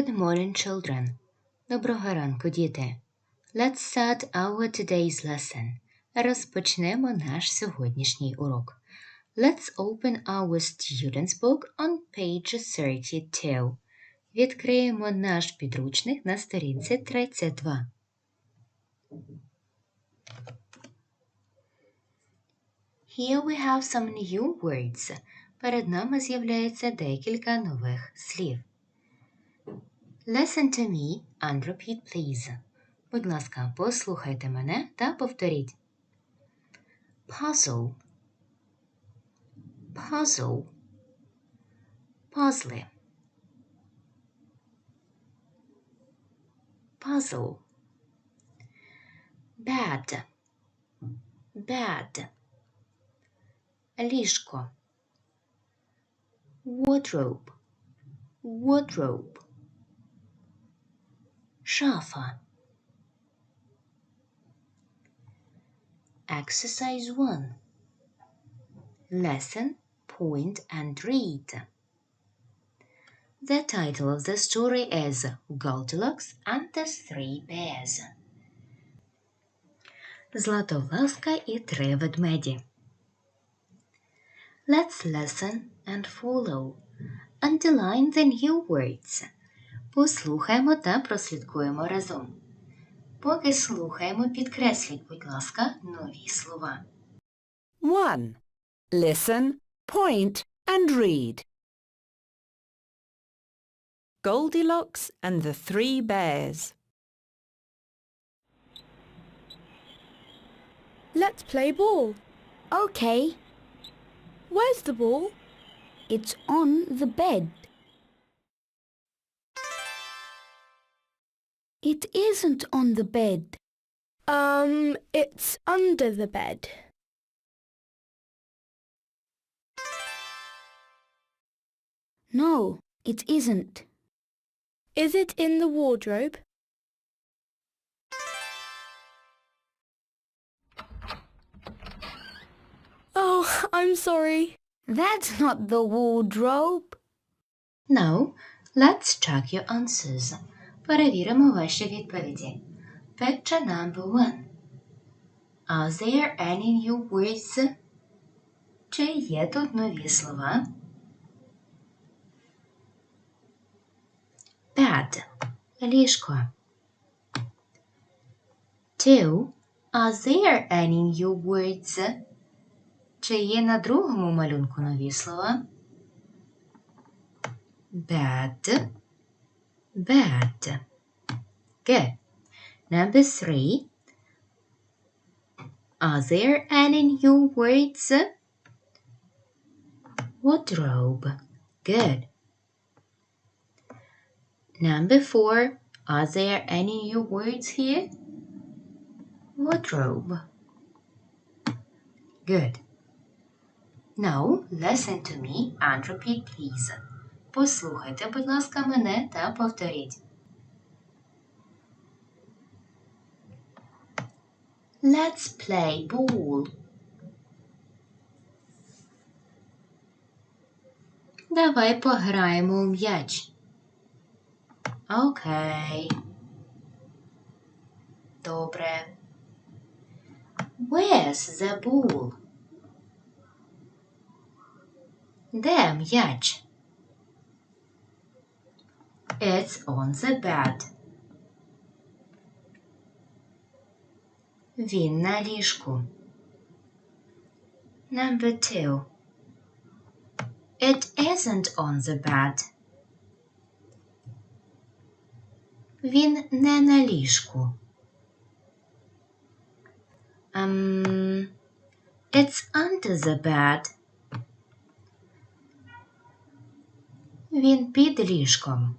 Good morning, children. Доброго ранку, діти. Let's start our today's lesson. Розпочнемо наш сьогоднішній урок. Let's open our student's book on page 32. Відкриємо наш підручник на сторінці 32. Here we have some new words. Перед нами з'являється декілька нових слів. Listen to me and repeat, please. Будь ласка, послухайте мене та повторіть. Puzzle. Puzzle. Puzzle. Puzzle. Bed. Bed. Ліжко. Wardrobe. Wardrobe. Шафа. Exercise 1. Lesson, point and read. The title of the story is Goldilocks and the Three Bears. Златовласка і три ведмеді. Let's listen and follow. Underline the new words. Послухаємо та прослідкуємо разом. Поки слухаємо, підкресліть, будь ласка, нові слова. 1. Listen, point and read. Goldilocks and the Three Bears. Let's play ball. Okay, Where's the ball? it's on the bed. It isn't on the bed. Um, it's under the bed. No, it isn't. Is it in the wardrobe? Oh, I'm sorry. That's not the wardrobe. Now, let's check your answers. Перевіримо ваші відповіді. Picture number one. Are there any new words? Чи є тут нові слова? Bed. Ліжко. Two. Are there any new words? Чи є на другому малюнку нові слова? Bed. Bed. Good. Number three. Are there any new words? Wardrobe. Good. Number four. Are there any new words here? Wardrobe. Good. Now, listen to me and repeat, please. Послухайте, будь ласка, мене та повторіть. Let's play ball. Давай пограємо у м'яч. Окей. Добре. Where's the ball? Де м'яч? It's on the bed. Він на ліжку. Number two. It isn't on the bed. Він не на ліжку. Um, it's under the bed. Він під ліжком.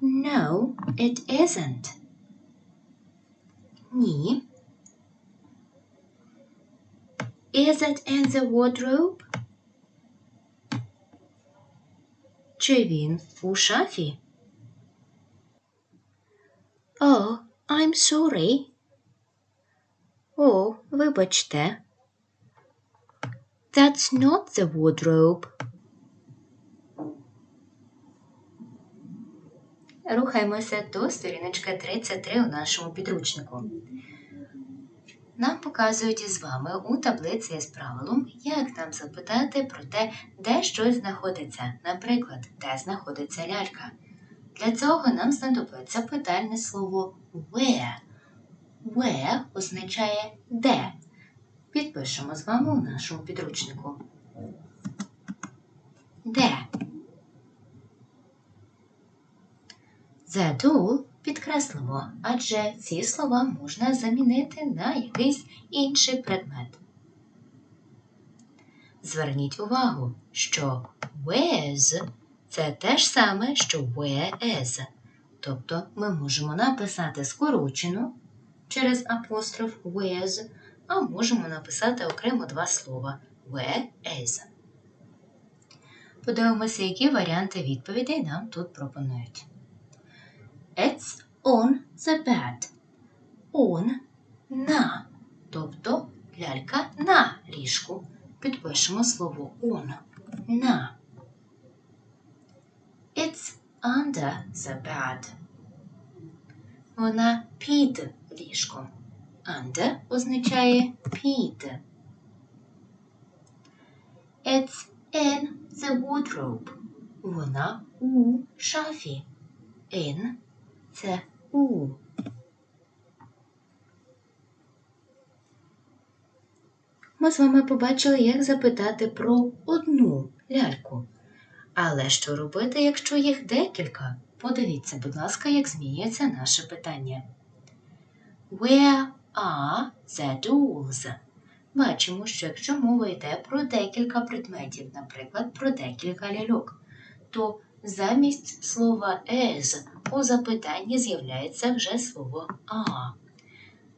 No, it isn't. Ні. Is it in the wardrobe? Чи він у шафі? Oh, I'm sorry. О, вибачте. That's not the wardrobe. Рухаємося до сторіночка 33 у нашому підручнику. Нам показують із вами у таблиці з правилом, як нам запитати про те, де щось знаходиться. Наприклад, де знаходиться лялька. Для цього нам знадобиться питальне слово where. Where означає де. Підпишемо з вами у нашому підручнику. Де? The doll підкреслимо, адже ці слова можна замінити на якийсь інший предмет. Зверніть увагу, що where's – це те ж саме, що where is. Тобто ми можемо написати скорочену через апостроф where's, а можемо написати окремо два слова where is. Подивимося, які варіанти відповідей нам тут пропонують. It's on the bed. On на, тобто лялька на ліжку. Підпишемо слово on на. It's under the bed. Вона під ліжком. Under означає під. It's in the wardrobe. Вона у шафі. In це у. Ми з вами побачили, як запитати про одну ляльку. Але що робити, якщо їх декілька? Подивіться, будь ласка, як змінюється наше питання. Where are the dolls? Бачимо, що якщо мова йде про декілька предметів, наприклад, про декілька ляльок, то замість слова as у запитанні з'являється вже слово are.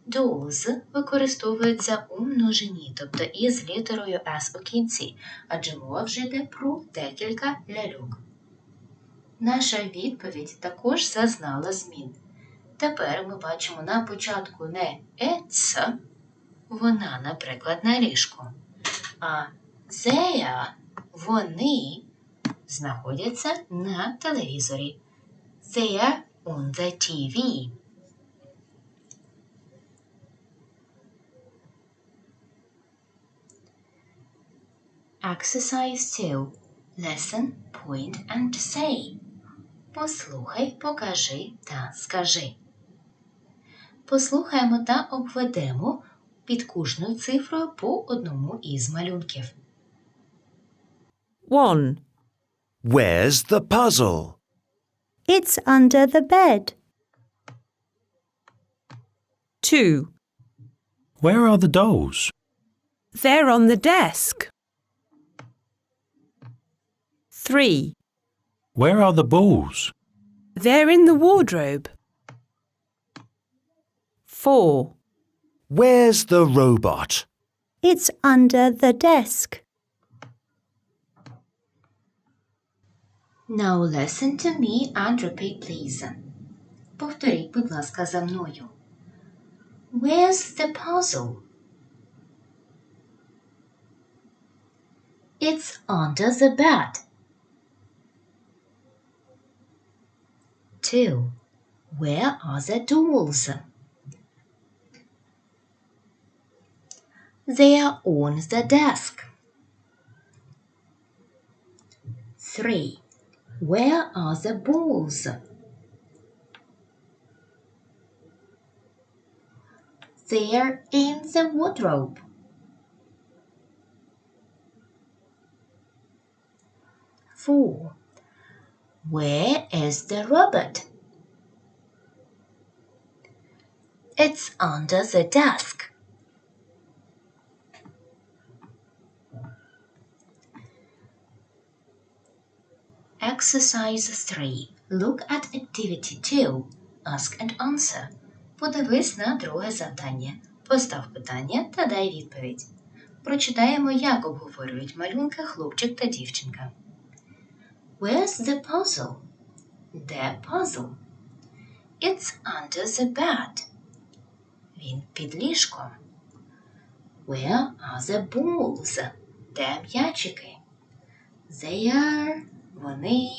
Dolls використовується у множині, тобто із літерою S у кінці, адже мова вже йде про декілька ляльок. Наша відповідь також зазнала змін. Тепер ми бачимо на початку не «it's», вона, наприклад, на ліжку, а «they» – вони знаходяться на телевізорі. They are on the TV. Exercise 2. Listen, point and say. Послухай, покажи та скажи. Послухаємо та обведемо під кожною цифрою по одному із малюнків. 1. Where's the puzzle? It's under the bed. 2. Where are the dolls? They're on the desk. 3. Where are the balls? They're in the wardrobe. 4. Where's the robot? It's under the desk. Now listen to me and repeat, please. Повторіть, будь ласка, за мною. Where's the puzzle? It's under the bed. Two. Where are the dolls? They are on the desk. Three. Where are the balls? They're in the wardrobe. Four. Where is the robot? It's under the desk. Exercise 3. Look at activity 2. Ask and answer. Подивись на друге завдання. Постав питання та дай відповідь. Прочитаємо, як обговорюють малюнка хлопчик та дівчинка. Where's the puzzle? Де puzzle? It's under the bed. Він під ліжком. Where are the balls? Де м'ячики? They are Вони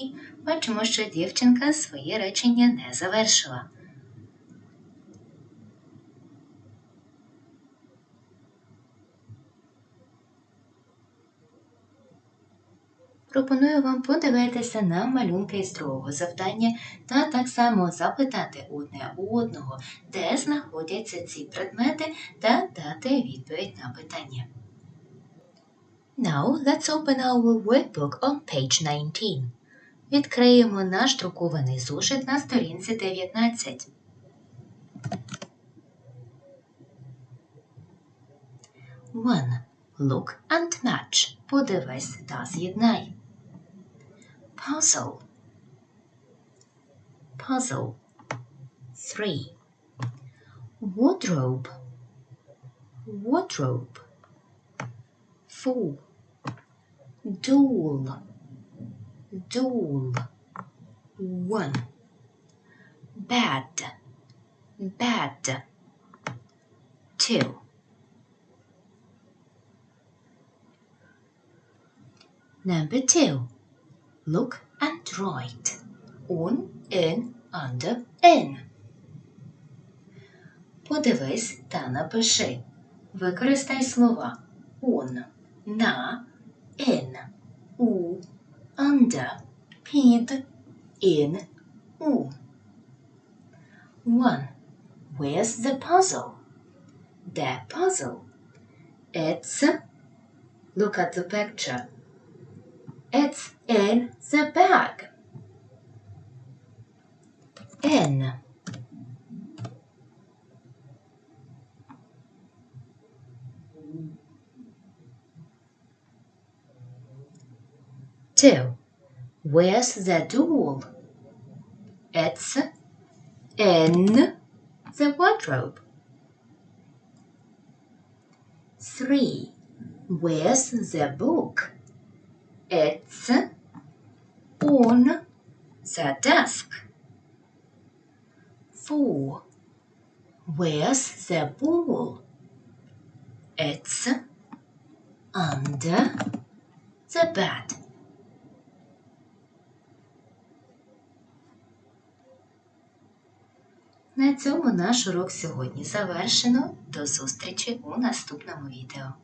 бачимо, що дівчинка своє речення не завершила. Пропоную вам подивитися на малюнки з другого завдання та так само запитати одне у одного, де знаходяться ці предмети, та дати відповідь на питання. Now let's open our workbook on page 19. Відкриємо наш друкований зошит на сторінці 19. One. Look and match. Подивись та з'єднай. Puzzle. Puzzle. Three. Wardrobe. Wardrobe. Four. Doll. Doll. One. Bed. Bed. Two. Number two. Look and write. On, in, under, in. Подивись та напиши. Використай слова on, na, in, u, under, pid, in, u. 1. Where's the puzzle? The puzzle. It's, look at the picture, it's in the bag. In. Two. Where's the doll? It's in the wardrobe. Three. Where's the book? It's on the desk. Four. Where's the ball? It's under the bed. На цьому наш урок сьогодні завершено. До зустрічі у наступному відео.